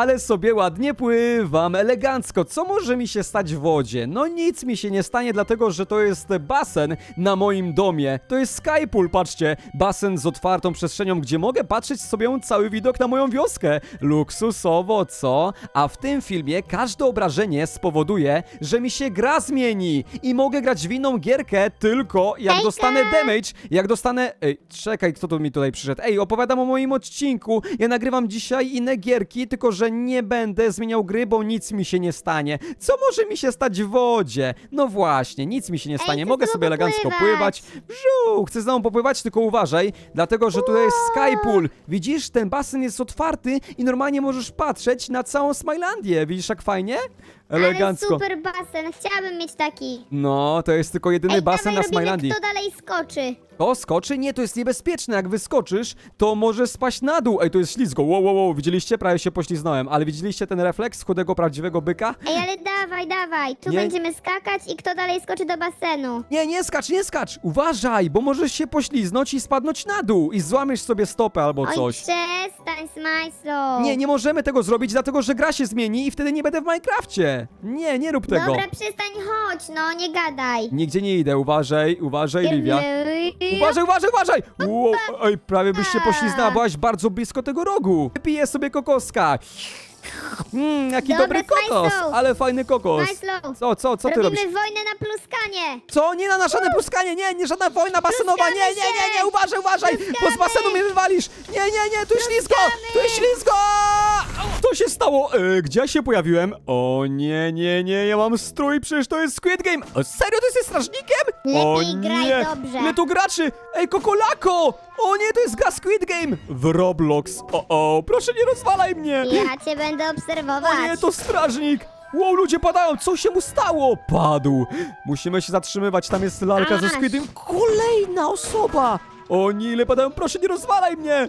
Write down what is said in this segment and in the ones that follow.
Ale sobie ładnie pływam, elegancko. Co może mi się stać w wodzie? No nic mi się nie stanie, dlatego że to jest basen na moim domie. To jest Skypool, patrzcie. Basen z otwartą przestrzenią, gdzie mogę patrzeć sobie cały widok na moją wioskę. Luksusowo, co? A w tym filmie każde obrażenie spowoduje, że mi się gra zmieni i mogę grać w inną gierkę tylko jak Hejka! dostanę damage, jak dostanę... Ej, czekaj, kto tu mi tutaj przyszedł? Ej, opowiadam o moim odcinku. Ja nagrywam dzisiaj inne gierki, tylko że nie będę zmieniał gry, bo nic mi się nie stanie. Co może mi się stać w wodzie? No właśnie, nic mi się nie stanie. chcę Mogę znowu sobie elegancko pływać. Brzu, chcę znowu popływać, tylko uważaj, dlatego że tutaj jest Skypool. Widzisz, ten basen jest otwarty i normalnie możesz patrzeć na całą Smilandię. Widzisz, jak fajnie? Elegancko. Ale super basen, chciałabym mieć taki. No, to jest tylko jedyny Ej, basen na dawaj robimy, Smilandii. kto dalej skoczy. To skoczy? Nie, to jest niebezpieczne. Jak wyskoczysz, to może spaść na dół. Ej, to jest ślizgo. Wow, wow, wow. Widzieliście? Prawie się pośliznąłem. Ale widzieliście ten refleks chudego, prawdziwego byka? Ej, ale dawaj, dawaj, tu Nie. będziemy skakać i kto dalej skoczy do basenu. Nie, nie skacz, nie skacz. Uważaj, bo możesz się pośliznąć i spadnąć na dół. I złamiesz sobie stopę albo Oj, coś. przestań, Smajslow. Nie, nie możemy tego zrobić, dlatego że gra się zmieni i wtedy nie będę w Minecrafcie. Nie, nie rób tego. Dobra, przestań, chodź, no, nie gadaj. Nigdzie nie idę. Uważaj, uważaj, Livia. Uważaj, uważaj, uważaj! Wow, oj, prawie byś się pośliznęła, byłaś bardzo blisko tego rogu. Piję sobie kokoska. Mmm, jaki Dobra, dobry kokos, Smajslow. ale fajny kokos. Smajslow. Co, co, co ty Robimy robisz? wojnę na pluskanie. Co? Nie na żadne puskanie, nie, nie żadna wojna basenowa, nie, nie, nie, nie, uważaj, uważaj, bo z basenu mnie wywalisz. Nie, nie, nie, tu jest ślizgo, tu jest ślizgo! Co się stało? E, gdzie ja się pojawiłem? O nie, nie, nie, ja mam strój, przecież to jest Squid Game. O, serio, to jesteś strażnikiem? o Lepiej graj nie, dobrze. ile tu graczy? Ej, Kokolako! O nie, to jest gra Squid Game w Roblox. O, o, proszę nie rozwalaj mnie. Ja cię będę obserwować. O nie, to strażnik! Wow, ludzie padają! Co się mu stało? Padł! Musimy się zatrzymywać, tam jest lalka ze Aż. Squidem. Kolejna osoba! O nie, ile padają, proszę nie rozwalaj mnie!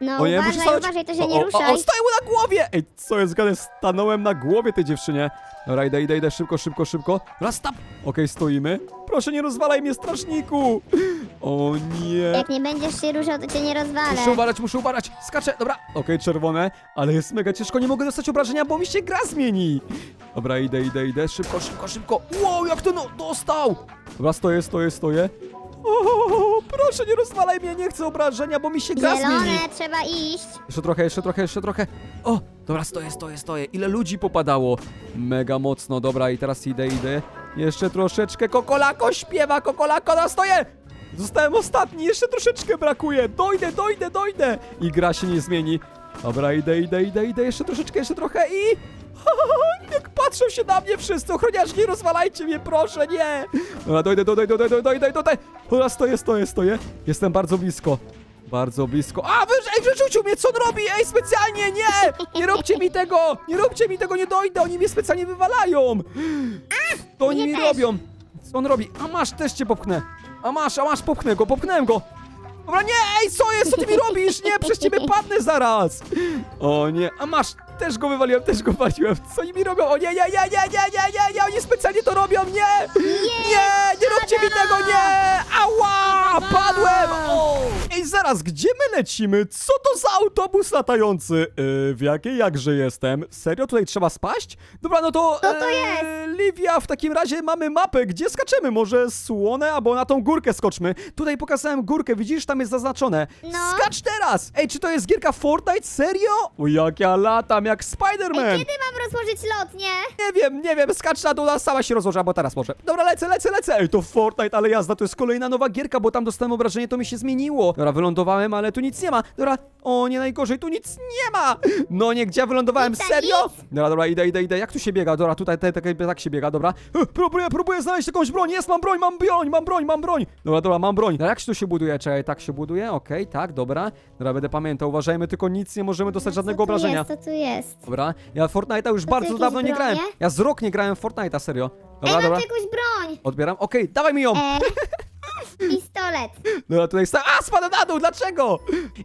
No o nie, uważaj, muszę stanąć. uważaj, to się o, nie o, ruszaj. O, o, staję mu na głowie! Ej, co jest gadane? Stanąłem na głowie tej dziewczynie. Dobra, idę, idę, idę, szybko, szybko, szybko. Raz, stop! Okej, stoimy. Proszę nie rozwalaj mnie, strażniku! O nie! Jak nie będziesz się ruszał, to cię nie rozwalę. Muszę uważać, muszę uważać. Skaczę, dobra. Okej, czerwone, ale jest mega ciężko, nie mogę dostać obrażenia, bo mi się gra zmieni. Dobra, idę, idę, idę. Szybko, szybko, szybko. Wow, jak to no, dostał. Dobra, stoję, stoję, stoję. O, proszę, nie rozwalaj mnie, nie chcę obrażenia, bo mi się gra zmieni. Zielone, trzeba iść. Jeszcze trochę, jeszcze trochę, jeszcze trochę. O, dobra, stoję, stoję, stoję. Ile ludzi popadało? Mega mocno, dobra, i teraz idę, idę. Jeszcze troszeczkę. Kokolako śpiewa, kokolako, no stoję! Zostałem ostatni, jeszcze troszeczkę brakuje. Dojdę, dojdę, dojdę. I gra się nie zmieni. Dobra, idę, idę, idę, idę. Jeszcze troszeczkę, jeszcze trochę i... Jak patrzą się na mnie wszyscy, ochroniarze, nie rozwalajcie mnie, proszę, nie! Dobra, dojdę, dojdę, dojdę, dojdę, dojdę, dojdę. Dobra, stoję, stoję, stoję. Jestem bardzo blisko. Bardzo blisko. A, wy, ej, wyrzucił mnie, co on robi? Ej, specjalnie, nie! Nie róbcie mi tego! Nie róbcie mi tego, nie dojdę, oni mnie specjalnie wywalają! To oni mnie mi robią. Co on robi? A masz, też cię popchnę. A masz, a masz, popchnę go, popchnąłem go. Dobra, nie, ej, co jest? Co ty mi robisz? Nie, przez ciebie padnę zaraz. O nie, a masz, też go wywaliłem, też go waliłem. Co oni mi robią? O nie, nie, nie, nie, nie, nie, nie, nie, oni specjalnie to robią, nie! Nie, nie róbcie mi tego, nie! Ała, padłem! O! Ej, zaraz, gdzie my lecimy? Co to za autobus latający? Yy, w jakiej jakże jestem? Serio, tutaj trzeba spaść? Dobra, no to... Co to yy, jest? Livia, w takim razie mamy mapę. Gdzie skaczemy? Może słone, albo na tą górkę skoczmy. Tutaj pokazałem górkę, widzisz, tam jest zaznaczone. No. Skacz teraz! Ej, czy to jest gierka Fortnite? Serio? O, jak ja latam, jak Spider-Man! Kiedy mam rozłożyć lotnię? Nie wiem, nie wiem, skacz na dół, a sama się rozłoży, bo teraz może. Dobra, lecę, lecę, lecę. Ej, to Fortnite, ale jazda, to jest kolejna nowa gierka, bo tam dostałem obrażenie, to mi się zmieniło. Dobra, wylądowałem, ale tu nic nie ma. Dobra, o, nie najgorzej, tu nic nie ma. No nie, gdzie ja wylądowałem, serio? Dobra, dobra, idę, idę, idę. Jak tu się biega? Dobra, tutaj tak, tak, tak się biega, dobra. Próbuję, próbuję znaleźć jakąś broń. Jest, mam broń, mam broń, mam broń, mam broń. Dobra, dobra, mam broń. No jak się tu się buduje? Czekaj, tak się buduje? Okej, tak, dobra. Dobra, będę pamiętał, uważajmy, tylko nic nie możemy dostać żadnego co tu obrażenia. Jest, co tu jest? Dobra, ja w Fortnite'a już tu bardzo jakieś dawno nie bronie? grałem. Ja z rok nie grałem w Fortnite'a, serio. Ej, Dobra, mam dobra. tu jakąś broń. Odbieram. Okej, dawaj mi ją! Ej, pistolet. Dobra, tutaj sta... A, spada na dół, dlaczego?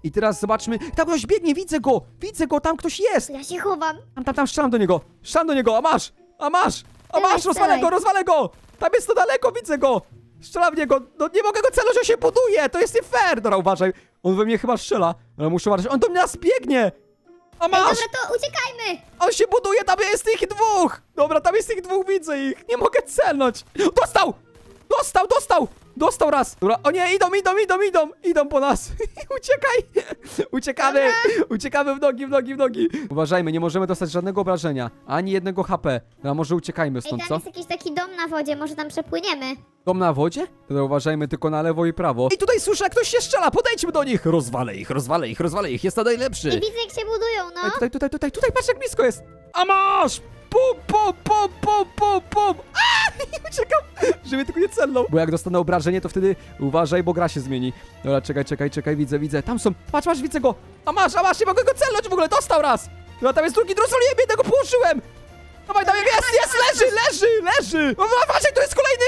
I teraz zobaczmy. Tam ktoś biegnie, widzę go! Widzę go, tam ktoś jest! Ja się chowam. Tam, tam, tam, strzelam do niego! Strzelam do niego, a masz! A masz! A Dawaj, masz, rozwalę strzelaj. go, rozwalę go! Tam jest to daleko, widzę go! Strzelam w niego! No nie mogę go celować, on się buduje! To jest nie fair! Dobra, uważaj. On we mnie chyba strzela. Ale muszę uważać. On do mnie nas biegnie! A Ej, masz! dobra, to uciekajmy! On się buduje, tam jest ich dwóch! Dobra, tam jest ich dwóch, widzę ich. Nie mogę celnąć. Dostał! Dostał, dostał! Dostał raz! Dobra, o nie, idą, idą, idą, idą! Idą po nas! Uciekaj! Uciekamy! Uciekamy w nogi, w nogi, w nogi! Uważajmy, nie możemy dostać żadnego obrażenia. Ani jednego HP. Dobra, może uciekajmy Ej, stąd, tam co? jest jakiś taki dom na wodzie, może tam przepłyniemy. Dom na wodzie? Dobra, uważajmy tylko na lewo i prawo. I tutaj słyszę, jak ktoś się strzela! Podejdźmy do nich! Rozwalę ich, rozwalę ich, rozwalę ich, jest to najlepszy! I widzę, jak się budują, no. Ej, tutaj, tutaj, tutaj, tutaj, patrz jak blisko jest! A masz! Pum, pum, pum, pum, pum, pum! A! Uciekam, żeby tylko nie celnął. Bo jak dostanę obrażenie, to wtedy uważaj, bo gra się zmieni. Dobra, czekaj, czekaj, czekaj, widzę, widzę. Tam są, patrz, patrz, widzę go! A masz, a masz, nie mogę go celnąć w ogóle, dostał raz! Dobra, tam jest drugi, rozwaliłem jednego, położyłem! Dawaj, dawaj, jest, jest, leży, leży, leży! O, Uważaj, to jest kolejny!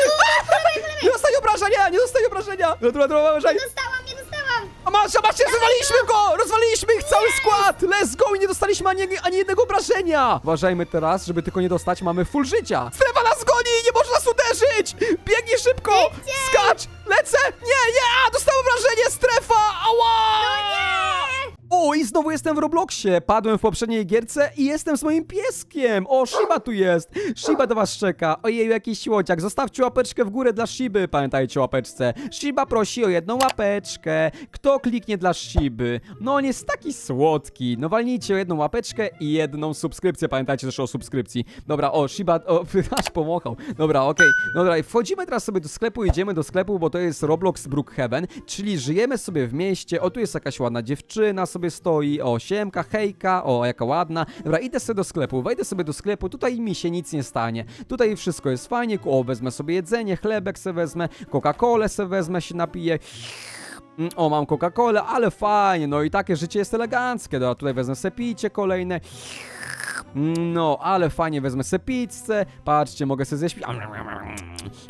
Nie dostaje obrażenia, nie dostaje obrażenia! Dobra, dobra, dobra, uważaj! Dostałam, nie dostałam! A masz, a masz, rozwaliliśmy go! Rozwaliliśmy ich cały skład! Let's go! I nie dostaliśmy ani, ani jednego obrażenia! Uważajmy teraz, żeby tylko nie dostać, mamy full życia! Strefa nas goni! Nie można nas uderzyć! Biegnij szybko! Skacz! Lecę! Nie, nie! A, dostałem obrażenie! Strefa! Ała! O, i znowu jestem w Robloxie. Padłem w poprzedniej gierce i jestem z moim pieskiem. O, Shiba tu jest. Shiba do was czeka. Ojej, jakiś słodziak. Zostawcie łapeczkę w górę dla Shiby. Pamiętajcie o łapeczce. Shiba prosi o jedną łapeczkę. Kto kliknie dla Shiby? No, on jest taki słodki. No, walnijcie o jedną łapeczkę i jedną subskrypcję. Pamiętajcie też o subskrypcji. Dobra, o, Shiba, o, aż pomachał. Dobra, okej. Dobra, i wchodzimy teraz sobie do sklepu, idziemy do sklepu, bo to jest Roblox Brookhaven, czyli żyjemy sobie w mieście. O, tu jest jakaś ładna dziewczyna sobie stoi. O, siemka, hejka, o, jaka ładna. Dobra, idę sobie do sklepu, wejdę sobie do sklepu, tutaj mi się nic nie stanie. Tutaj wszystko jest fajnie, o, wezmę sobie jedzenie, chlebek sobie wezmę, Coca-Colę sobie wezmę, się napiję. O, mam Coca-Colę, ale fajnie, no i takie życie jest eleganckie. Dobra, tutaj wezmę sobie picie kolejne. No, ale fajnie, wezmę sobie pizzę. Patrzcie, mogę sobie zjeść.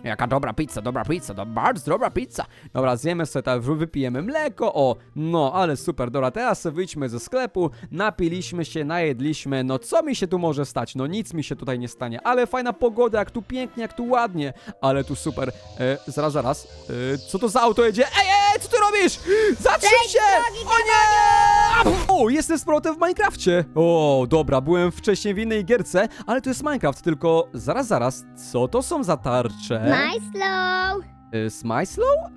Jaka dobra pizza, dobra pizza, to bardzo dobra pizza. Dobra, zjemy sobie, tak, wypijemy mleko. O, no, ale super. Dobra, teraz sobie wyjdźmy ze sklepu. Napiliśmy się, najedliśmy. No, co mi się tu może stać? No, nic mi się tutaj nie stanie. Ale fajna pogoda, jak tu pięknie, jak tu ładnie. Ale tu super. E, zaraz, zaraz. E, co to za auto jedzie? Ej, ej, co ty robisz? Zatrzym się! O nie! O, jestem z powrotem w Minecrafcie. O, dobra, byłem wcześniej w innej gierce, ale to jest Minecraft, tylko zaraz, zaraz, co to są za tarcze? Nice slow! Y?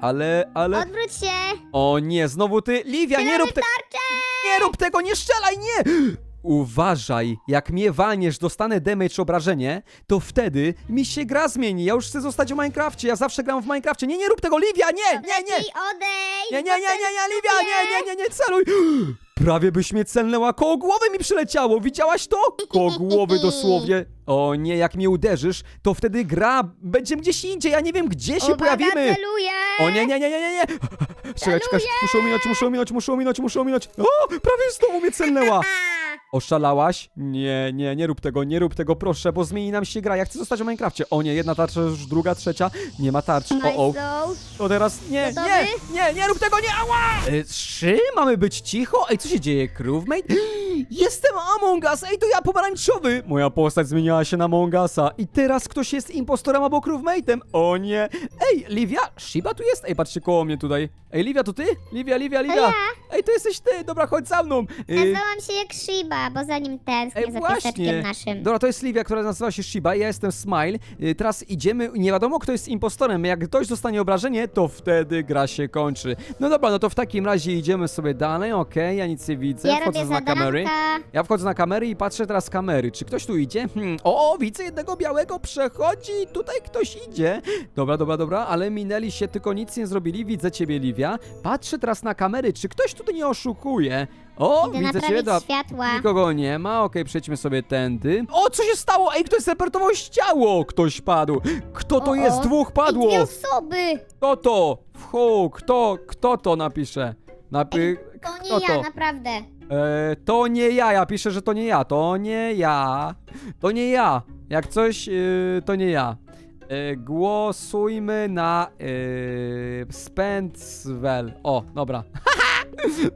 Ale, ale... Odwróć się! O nie, znowu ty, Livia, nie rób tego, nie rób tego, nie strzelaj, nie! Uważaj, jak mnie walniesz, dostanę damage, obrażenie, to wtedy mi się gra zmieni. Ja już chcę zostać w Minecrafcie, ja zawsze gram w Minecrafcie. Nie, nie rób tego, Livia, nie, nie, nie! Lepiej odejdź! Nie, nie, nie, nie, nie, Livia, nie, nie, nie, nie, celuj! Prawie byś mnie celnęła, koło głowy mi przyleciało, widziałaś to? Koło głowy dosłownie. O nie, jak mnie uderzysz, to wtedy gra będzie gdzieś indziej, ja nie wiem, gdzie się pojawimy. celuję! O nie, nie, nie, nie, nie, nie! Czekaj, czekaj, muszę ominąć, muszę ominąć, muszę ominąć, muszę ominąć. O, prawie znowu mnie celnęła. Oszalałaś? Nie, nie, nie rób tego, nie rób tego, proszę, bo zmieni nam się gra. Ja chcę zostać w Minecrafcie. O nie, jedna tarcza, już druga, trzecia. Nie ma tarcz. O, o. To teraz nie, Gotowy? nie, nie, nie rób tego, nie, ała! E, trzy? Mamy być cicho? Ej, co się dzieje, Crewmate? Jestem Among Us, ej, to ja pomarańczowy! Moja postać zmieniła się na Among Usa i teraz ktoś jest impostorem albo crewmate'em. O nie! Ej, Livia, Shiba tu jest? Ej, patrzcie koło mnie tutaj. Ej, Livia, to ty? Livia, Livia, Livia! ja. Ej, to jesteś ty, dobra, chodź za mną. E, Nazwałam się jak Shiba, bo za nim tęsknię, Ej, za pieseczkiem naszym. Dobra, to jest Livia, która nazywa się Shiba, ja jestem Smile. Y, Teraz idziemy, nie wiadomo kto jest impostorem. Jak ktoś dostanie obrażenie, to wtedy gra się kończy. No dobra, no to w takim razie idziemy sobie dalej, okej, ja nic nie widzę. Ja Wchodzę robię na kamery. zadanka. Ja wchodzę na kamery i patrzę teraz kamery. Czy ktoś tu idzie? Hmm. O, widzę jednego białego, przechodzi, tutaj ktoś idzie. Dobra, dobra, dobra, ale minęli się, tylko nic nie zrobili. Widzę ciebie, Livia. Patrzę teraz na kamery, czy ktoś tutaj nie oszukuje? O, Idę widzę naprawić światła. Nikogo nie ma, okej, przejdźmy sobie tędy. O, co się stało? Ej, ktoś zreportował ciało! Ktoś padł! Kto to O, jest? o. Dwóch I padło! dwie osoby! Kto to? Wchu, kto, kto to napisze? Napi... To Kto nie ja, to? naprawdę. E, to nie ja, ja piszę, że to nie ja, to nie ja. To nie ja. Jak coś, y, to nie ja. E, głosujmy na y. O, dobra.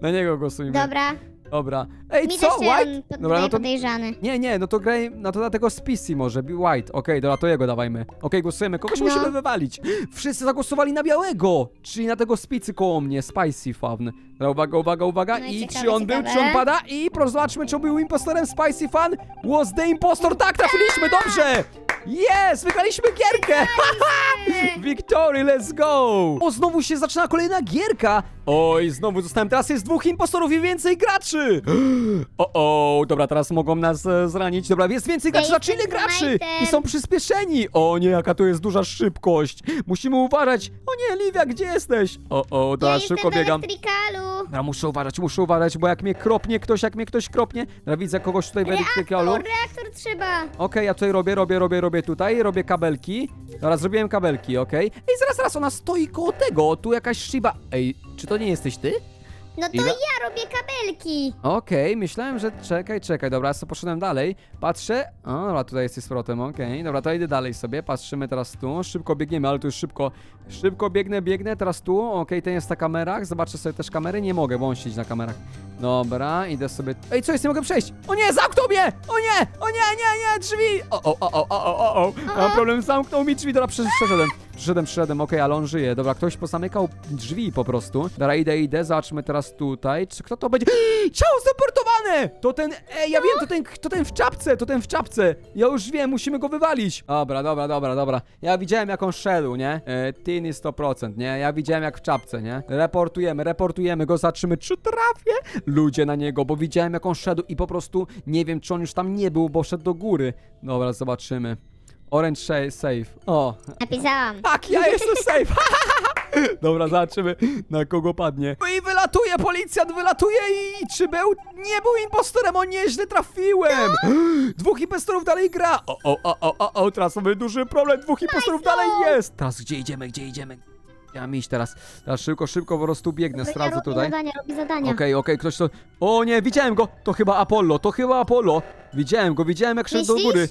na niego głosujmy. Dobra. Dobra. Ej, Mi co? też się White? on pod- Dobra, no to... podejrzany. Nie, nie, no to graj, no to dlatego z PC może, be white. Okej, dobra, to jego dawajmy. Okej, głosujemy, kogoś No. musimy wywalić. Wszyscy zagłosowali na białego, czyli na tego spicy koło mnie, Spicy Fun. Dobra, uwaga, uwaga, uwaga. No i I ciekawe, czy on był, czy on pada? I proszę zobaczmy, czy on był impostorem Spicy Fun. Was the impostor, tak, trafiliśmy, dobrze! Yes, wygraliśmy gierkę! Victory, let's go! O, znowu się zaczyna kolejna gierka! Oj, znowu zostałem, teraz jest dwóch impostorów i więcej graczy! O, o, dobra, teraz mogą nas e, zranić. Dobra, jest więcej graczy, znaczy ile graczy? I są przyspieszeni! O nie, jaka to jest duża szybkość! Musimy uważać! O nie, Livia, gdzie jesteś? O, o, dobra, ja szybko jestem biegam. Dobra, muszę uważać, muszę uważać, bo jak mnie kropnie ktoś, jak mnie ktoś kropnie, dobra, widzę kogoś tutaj w elektrykalu. Reaktor, reaktor trzeba. Okej, ja tutaj robię, robię, robię, robię tutaj, robię kabelki. Dobra, zrobiłem kabelki, okej. Ej, zaraz, zaraz, ona stoi koło tego, tu jakaś Shiba. Ej, czy to nie jesteś ty? No to Ile? ja robię kabelki. Okej, myślałem, że... Czekaj, czekaj, dobra, sobie poszedłem dalej. Patrzę... O, dobra, tutaj jesteś z powrotem, okej. Dobra, to idę dalej sobie, patrzymy teraz tu. Szybko biegniemy, ale tu już szybko... Szybko biegnę, biegnę, teraz tu. Okej, ten jest na kamerach, zobaczę sobie też kamery. Nie mogę, bo on siedzi na kamerach. Dobra, idę sobie... Ej, co jest? Nie mogę przejść! O nie, zamknął mnie! O nie! O nie, nie, nie, drzwi! O, o, o, o, o, o, o! Mam problem, zamknął mi drzwi, dobra, przesz- przeszedłem. Przeszedłem, przeszedłem, okej, ale on żyje. Dobra, ktoś pozamykał drzwi po prostu. Dobra, idę, idę, zobaczmy teraz tutaj. Czy kto to będzie? Ciało zaportowane! To ten, ej, ja wiem, to ten, to ten w czapce, to ten w czapce. Ja już wiem, musimy go wywalić. Dobra, dobra, dobra, dobra. Ja widziałem jak on szedł, nie? E, Tiny 100%, nie? Ja widziałem jak w czapce, nie? Reportujemy, reportujemy go, zobaczymy czy trafię ludzie na niego, bo widziałem jak on szedł i po prostu nie wiem, czy on już tam nie był, bo szedł do góry. Dobra, zobaczymy. Orange sha- safe. O, Napisałam. tak, ja jestem safe. Dobra, zobaczymy na kogo padnie. No i wylatuje, policjant wylatuje i czy był? Nie był impostorem, o nieźle trafiłem. Dwóch impostorów dalej gra. O, o, o, o, o, o, teraz mamy duży problem, dwóch impostorów dalej jest. Teraz gdzie idziemy, gdzie idziemy? Ja mam iść teraz. Teraz szybko, szybko po prostu biegnę, ja sprawdzę robię tutaj. zadania, robię zadania. Okej, okej, ktoś to... O nie, widziałem go! To chyba Apollo, to chyba Apollo! Widziałem go, widziałem jak szedł do Myślisz? góry.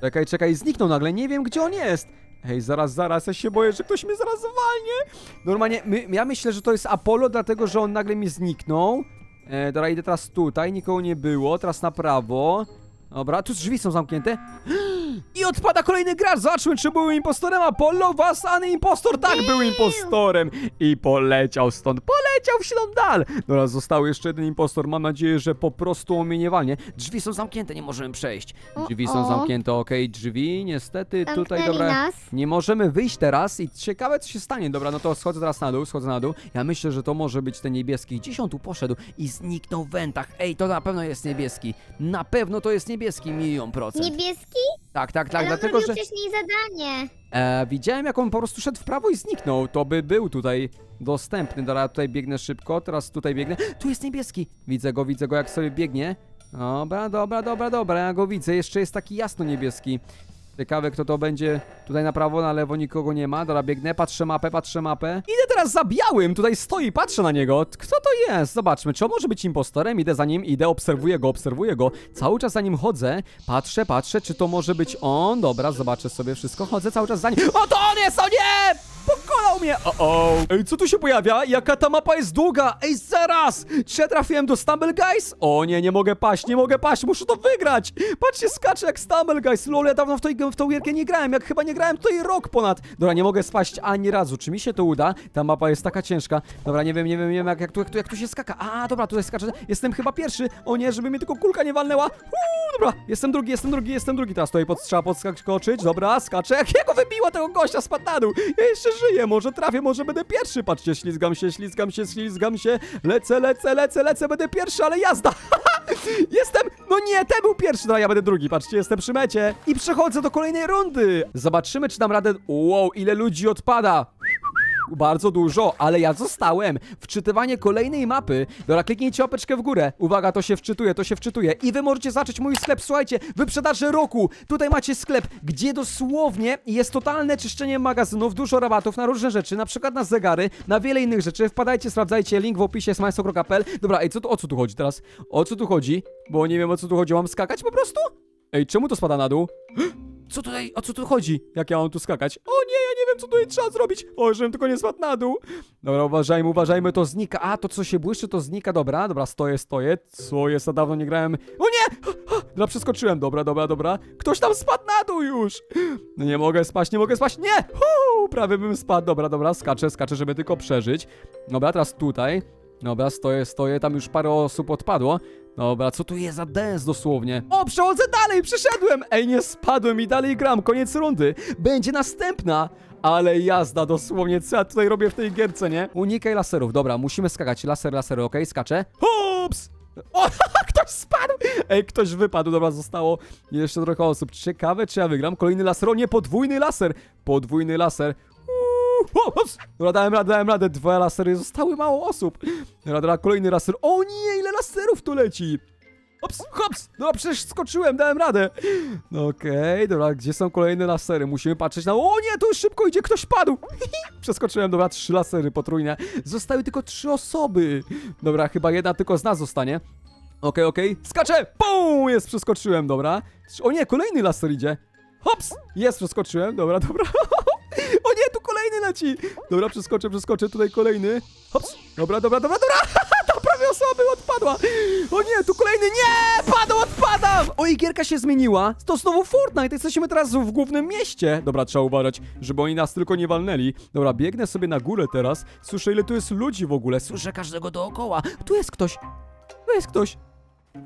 Czekaj, czekaj, zniknął nagle, nie wiem gdzie on jest. Hej, zaraz, zaraz, ja się boję, że ktoś mnie zaraz walnie. Normalnie, my, ja myślę, że to jest Apollo, dlatego że on nagle mi zniknął. E, dobra, idę teraz tutaj, nikogo nie było, teraz na prawo. Dobra, tu drzwi są zamknięte. I odpada kolejny gracz. Zobaczmy, czy był impostorem. Apollo, was, Any impostor. Tak, był impostorem. I poleciał stąd. Poleciał w śląd dal. Dobra, został jeszcze jeden impostor. Mam nadzieję, że po prostu on mnie nie walnie. Drzwi są zamknięte, nie możemy przejść. Drzwi są zamknięte, okej. Drzwi, niestety, tutaj, Zamknęli dobra. nas. Nie możemy wyjść teraz i ciekawe, co się stanie. Dobra, no to schodzę teraz na dół, schodzę na dół. Ja myślę, że to może być ten niebieski. Gdzieś on tu poszedł i zniknął w wentach. Ej, to na pewno jest niebieski. Na pewno to jest niebieski, milion procent. Niebieski? Tak, tak, tak, Ale dlatego, że wcześniej zadanie. e, widziałem, jak on po prostu szedł w prawo i zniknął. To by był tutaj dostępny. Dobra, tutaj biegnę szybko, teraz tutaj biegnę. Tu jest niebieski. Widzę go, widzę go, jak sobie biegnie. Dobra, dobra, dobra, dobra, ja go widzę. Jeszcze jest taki jasno niebieski. Ciekawe, kto to będzie. Tutaj na prawo, na lewo nikogo nie ma. Dobra, biegnę, patrzę mapę, patrzę mapę. Idę teraz za białym, tutaj stoi, patrzę na niego. Kto to jest? Zobaczmy, czy on może być impostorem? Idę za nim, idę, obserwuję go, obserwuję go. Cały czas za nim chodzę, patrzę, patrzę, czy to może być on. Dobra, zobaczę sobie wszystko, chodzę cały czas za nim. O, to on jest, o nie! Pokonał mnie! O, o! Ej, co tu się pojawia? Jaka ta mapa jest długa? Ej, zaraz! Czy ja trafiłem do Stumble Guys? O nie, nie mogę paść, nie mogę paść, muszę to wygrać! Patrzcie, skaczę jak Stumble Guys. Lol, ja dawno w, tej, w tą gierkę nie grałem, jak chyba nie grałem tutaj rok ponad. Dobra, nie mogę spaść ani razu. Czy mi się to uda? Ta mapa jest taka ciężka. Dobra, nie wiem, nie wiem, nie wiem, jak, jak, tu, jak, tu, jak tu się skaka. A, dobra, tutaj skaczę. Jestem chyba pierwszy. O nie, żeby mnie tylko kulka nie walnęła. Uuu, dobra, jestem drugi, jestem drugi, jestem drugi. Teraz tutaj pod, trzeba podskoczyć. Dobra, skaczę. Jak jego wybiło tego gościa, spadł na dół. Ja jeszcze żyję, może trafię, może będę pierwszy. Patrzcie, ślizgam się, ślizgam się, ślizgam się. Lecę, lecę, lecę, lecę, będę pierwszy, ale jazda. Jestem, no nie, ten był pierwszy, no ja będę drugi, patrzcie, jestem przy mecie i przechodzę do kolejnej rundy. Zobaczymy, czy dam radę, wow, ile ludzi odpada. Bardzo dużo, ale ja zostałem. Wczytywanie kolejnej mapy. Dobra, kliknijcie łapeczkę w górę. Uwaga, to się wczytuje, to się wczytuje. I wy możecie zacząć mój sklep. Słuchajcie, wyprzedaże roku. Tutaj macie sklep, gdzie dosłownie jest totalne czyszczenie magazynów, dużo rabatów na różne rzeczy, na przykład na zegary, na wiele innych rzeczy. Wpadajcie, sprawdzajcie, link w opisie smajsto.pl. Dobra, ej, co tu, o co tu chodzi teraz? O co tu chodzi? Bo nie wiem, o co tu chodzi. Mam skakać po prostu? Ej, czemu to spada na dół? Co tutaj, o co tu chodzi? Jak ja mam tu skakać? O nie, ja nie wiem, co tutaj trzeba zrobić. O, żebym tylko nie spadł na dół. Dobra, uważajmy, uważajmy, to znika. A, to co się błyszczy, to znika, dobra, dobra, stoję, stoję. Co jest, za dawno nie grałem. O nie! Dobra, przeskoczyłem, dobra, dobra, dobra. Ktoś tam spadł na dół już. No nie mogę spać, nie mogę spać, nie! Huu, prawie bym spadł, dobra, dobra, skaczę, skaczę, żeby tylko przeżyć. Dobra, teraz tutaj. Dobra, stoję, stoję, tam już parę osób odpadło. Dobra, co tu jest za dance dosłownie? O, przechodzę dalej, przeszedłem! Ej, nie spadłem i dalej gram, koniec rundy. Będzie następna. Ale jazda, dosłownie, co ja tutaj robię w tej gierce, nie? Unikaj laserów, dobra, musimy skakać. Laser, laser, okej, skaczę. Hops! O, ktoś spadł! Ej, ktoś wypadł, dobra, zostało jeszcze trochę osób. Ciekawe, czy ja wygram. Kolejny laser, o nie, podwójny laser! Podwójny laser. Dobra, dałem radę, dałem radę. Dwa lasery, zostały mało osób. Dobra, dobra, kolejny laser. O nie, ile laserów tu leci! Hops, hops! Dobra, przecież skoczyłem, dałem radę. No okej, dobra, gdzie są kolejne lasery? Musimy patrzeć na... O nie, tu szybko idzie, ktoś padł! Przeskoczyłem, dobra, trzy lasery potrójne. Zostały tylko trzy osoby. Dobra, chyba jedna tylko z nas zostanie. Okej, okej, skaczę! Pum! Jest, przeskoczyłem, dobra. O nie, kolejny laser idzie. Hops! Jest, przeskoczyłem, dobra, dobra. O nie, tu kolejny leci! Dobra, przeskoczę, przeskoczę, tutaj kolejny. Hops! Dobra, dobra, dobra, dobra! To prawie osoba by odpadła! O nie, tu kolejny, nie! Padł, odpadam! Oj, gierka się zmieniła. To znowu Fortnite, jesteśmy teraz w głównym mieście. Dobra, trzeba uważać, żeby oni nas tylko nie walnęli. Dobra, biegnę sobie na górę teraz. Słyszę, ile tu jest ludzi w ogóle. Słyszę każdego dookoła. Tu jest ktoś. Tu jest ktoś.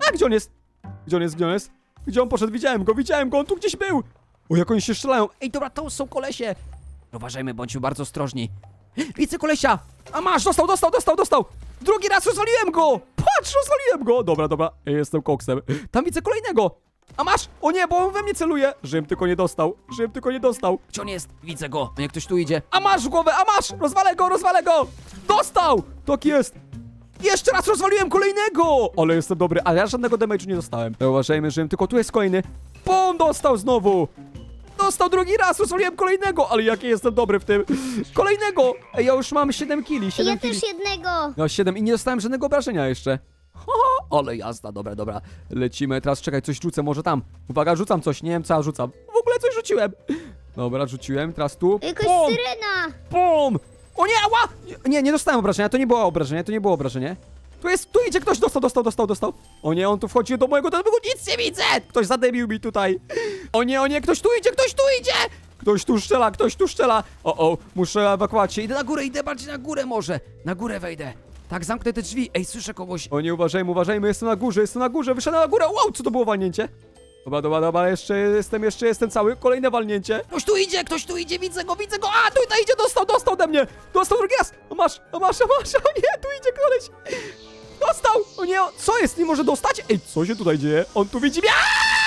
A, gdzie on jest? Gdzie on jest, gdzie on jest? Gdzie on poszedł? Widziałem go, widziałem go, on tu gdzieś był! O, jak oni się strzelają! Ej, dobra, to są kolesie! Uważajmy, bądźmy bardzo ostrożni. Widzę kolesia! A masz, dostał, dostał, dostał, dostał! Drugi raz rozwaliłem go! Patrz, rozwaliłem go! Dobra, dobra, jestem koksem. Tam widzę kolejnego! A masz! O nie, bo on we mnie celuje! Żebym tylko nie dostał, żebym tylko nie dostał. Gdzie on jest? Widzę go. Jak ktoś tu idzie. A masz w głowę, a masz! Rozwalę go, rozwalę go! Dostał! Tak jest! Jeszcze raz rozwaliłem kolejnego! Ale jestem dobry, ale ja żadnego damage'u nie dostałem. Uważajmy, że tylko tu jest kolejny. Bum, dostał znowu! Dostał drugi raz, rozwaliłem kolejnego, ale jaki jestem dobry w tym. Kolejnego! Ej, ja już mam 7 kili, 7 Ja kili. też jednego. No 7 i nie dostałem żadnego obrażenia jeszcze. Ho, ho, ale jazda, dobra, dobra. Lecimy, teraz czekaj, coś rzucę, może tam. Uwaga, rzucam coś, nie wiem co ja rzucam. W ogóle coś rzuciłem. Dobra, rzuciłem, teraz tu. Jakaś Bum! syrena. Bum! O nie, ała! Nie, nie dostałem obrażenia, to nie było obrażenie, to nie było obrażenie. Tu jest, tu idzie ktoś, dostał, dostał, dostał, dostał. O nie, on tu wchodzi do mojego domu, nic nie widzę! Ktoś zadebił mi tutaj. O nie, o nie, ktoś tu idzie, ktoś tu idzie! Ktoś tu strzela, ktoś tu strzela. O, o, muszę ewakuować się. Idę na górę, idę bardziej na górę może. Na górę wejdę. Tak, zamknę te drzwi. Ej, słyszę kogoś. O nie, uważajmy, uważajmy, jestem na górze, jestem na górze, wyszedłem na górę. Wow, co to było walnięcie? Dobra, dobra, dobra, jeszcze jestem, jeszcze jestem cały. Kolejne walnięcie. Ktoś tu idzie, ktoś tu idzie, widzę go, widzę go. A, tutaj idzie, dostał, dostał ode mnie. Dostał drugi raz. O masz, o masz, o masz, o nie, tu idzie koleś. Dostał! O nie, co jest? Nie może dostać? Ej, co się tutaj dzieje? On tu widzi mnie. Aaaa!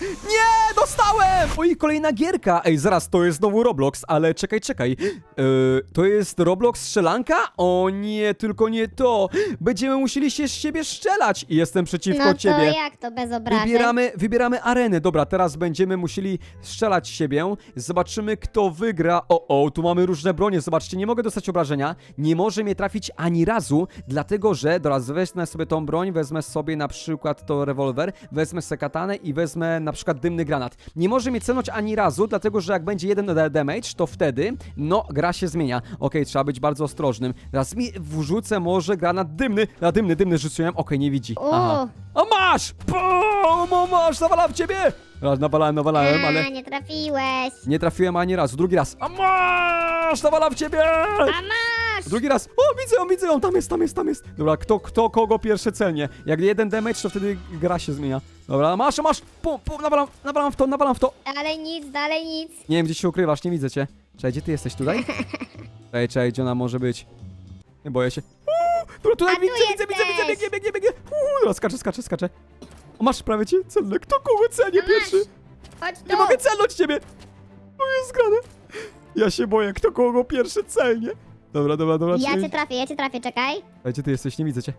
Nie, dostałem! Oj, kolejna gierka. Ej, zaraz, to jest znowu Roblox, ale czekaj, czekaj. Yy, to jest Roblox strzelanka? O nie, tylko nie to. Będziemy musieli się z siebie strzelać i jestem przeciwko No to ciebie. jak to bez obrażeń? Wybieramy, wybieramy arenę. Dobra, teraz będziemy musieli strzelać siebie. Zobaczymy, kto wygra. O, o, tu mamy różne bronie. Zobaczcie, nie mogę dostać obrażenia. Nie może mnie trafić ani razu, dlatego że, dobra, wezmę sobie tą broń, wezmę sobie na przykład to rewolwer, wezmę sobie katanę i wezmę na przykład dymny granat. Nie może mnie celnąć ani razu, dlatego że jak będzie jeden da- damage, to wtedy, no, gra się zmienia. Okej, trzeba być bardzo ostrożnym. Teraz mi wrzucę może granat dymny. Na dymny, dymny rzuciłem. Okej, nie widzi. Aha. O, A masz! Bum! O masz! Nawalam w ciebie! Raz nawalałem, nawalałem, ale a, nie trafiłeś. nie trafiłem ani razu. Drugi raz. A masz! Nawalam w ciebie! A masz! Drugi raz. O, widzę ją, widzę ją! Tam jest, tam jest, tam jest. Dobra, kto, kto kogo pierwszy celnie? Jak jeden damage, to wtedy gra się zmienia. Dobra, masz, masz! Pum, pum, nawalam, nawalam w to, nawalam w to. Dalej nic, dalej nic. Nie wiem, gdzie się ukrywasz, nie widzę cię. Czekaj, gdzie ty jesteś? Tutaj? Czekaj, czekaj, gdzie ona może być? Nie boję się. Uuu, dobra, tutaj A tu widzę, widzę, widzę, widzę, biegnie, biegnie, biegnie. Uuu, dobra, skaczę, skaczę, skaczę. O, masz prawie cię celne. Kto kogo celnie A pierwszy? Chodź tu. Nie mogę celnąć ciebie! To jest zgrane. Ja się boję, kto kogo pierwszy celnie. Dobra, dobra, dobra. Ja cię trafię, ja cię trafię, czekaj. Ej, Gdzie ty jesteś? Nie widzę cię.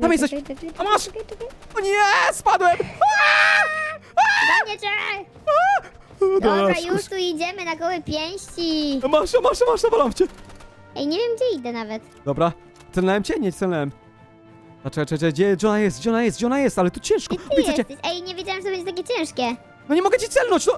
Tam jesteś. A masz. O nie, spadłem! Gonię cię! Dobra, już tu idziemy na gołe pięści. A Masz, a masz, a masz, nawalam cię. Ej, nie wiem gdzie idę nawet. Dobra, celnąłem cię? Nie celnąłem. A czekaj, czekaj, gdzie ona jest? Gdzie ona jest? Ona jest? Ale tu ciężko. Gdzie ty Widzę cię. jesteś? Ej, nie wiedziałam, że to będzie takie ciężkie. No nie mogę ci celnąć, no!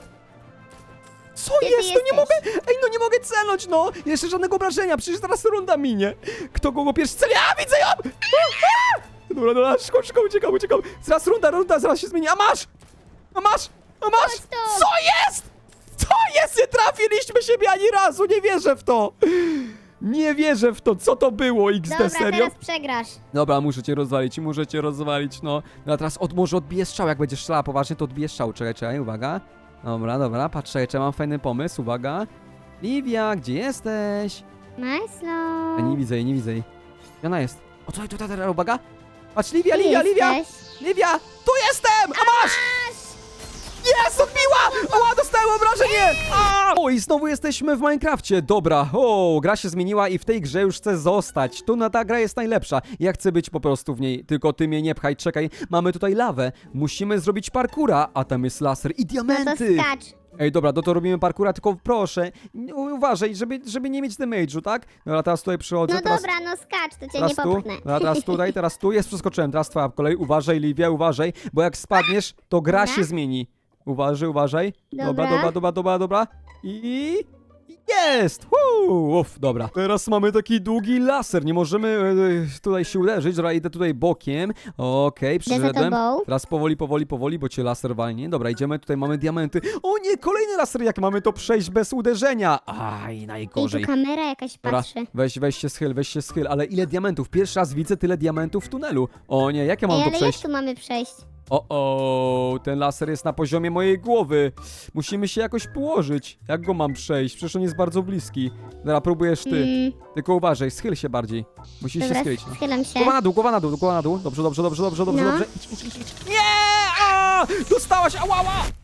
Co Gdzie ty jest? No nie jesteś? mogę! Ej, no nie mogę celnąć! No! Jeszcze żadnego obrażenia, przecież zaraz runda minie! Kto kogo pierwszy celi? A, widzę ją! A! Dobra, dobra, szybko, szybko, uciekam, uciekam! Zaraz runda, runda, zaraz się zmieni, a masz! A masz! A masz! Chodź tu. Co jest? Co jest? Nie trafiliśmy siebie ani razu, nie wierzę w to! Nie wierzę w to, co to było, XD, Dobra, serio? teraz przegrasz. Dobra, muszę cię rozwalić, muszę cię rozwalić, no. No a teraz od, może odbiję strzał, jak będziesz strzelała poważnie, to odbiję strzał. Czekaj, czekaj, uwaga. Dobra, dobra, patrz, czekaj, czekaj, mam fajny pomysł, uwaga. Livia, gdzie jesteś? Nice, Ja nie widzę jej, nie widzę jej. Gdzie ona jest? O, tutaj, tutaj, tutaj, uwaga. Patrz, Livia, Livia, Livia! jesteś. Livia, tu jestem! A masz! Jest, odbiła! Ała, dostałem obrażenie! A! O, i znowu jesteśmy w Minecrafcie. Dobra, o, gra się zmieniła i w tej grze już chcę zostać. Tu na ta gra jest najlepsza. Ja chcę być po prostu w niej, tylko ty mnie nie pchaj, czekaj. Mamy tutaj lawę. Musimy zrobić parkura, a tam jest laser i No to diamenty. skacz. Ej, dobra, no to robimy parkura, tylko proszę, uważaj, żeby, żeby nie mieć damage'u, tak? Dobra, teraz tutaj przychodzę, No teraz... dobra, no skacz, to cię Teraz nie tu, popchnę. dobra, teraz tutaj, teraz tu, jest, przeskoczyłem, teraz twoja kolej, uważaj Livia, uważaj, bo jak spadniesz, to gra Dobra. się zmieni. Uważaj, uważaj, dobra, Dobra. dobra, dobra, dobra, dobra i... Jest! Woo! Uf, dobra. Teraz mamy taki długi laser, nie możemy e, tutaj się uderzyć, dobra, idę tutaj bokiem, okej, Idę za przyszedłem. tobą. Teraz powoli, powoli, powoli, bo cię laser walnie. Dobra, idziemy, tutaj mamy diamenty. O nie, kolejny laser, jak mamy to przejść bez uderzenia? Aj, I tu najgorzej. kamera jakaś Dobra, patrzy. weź, weź się schyl, weź się schyl, ale ile diamentów? Pierwszy raz widzę tyle diamentów w tunelu. O nie, jak ja mam Ej, to ale jak przejść? tu mamy przejść? O, o, ten laser jest na poziomie mojej głowy. Musimy się jakoś położyć. Jak go mam przejść? Przecież on jest bardzo bliski. Dobra, próbujesz ty. Mm, Tylko uważaj, schyl się bardziej. Musisz się dobra, schylić. Schylam się. Głowa na dół, głowa na dół, głowa na dół. Dobrze, dobrze, dobrze, dobrze, dobrze, No. dobrze. Idź, idź, idź, idź. Nie! A! Dostałaś! Ała, ała!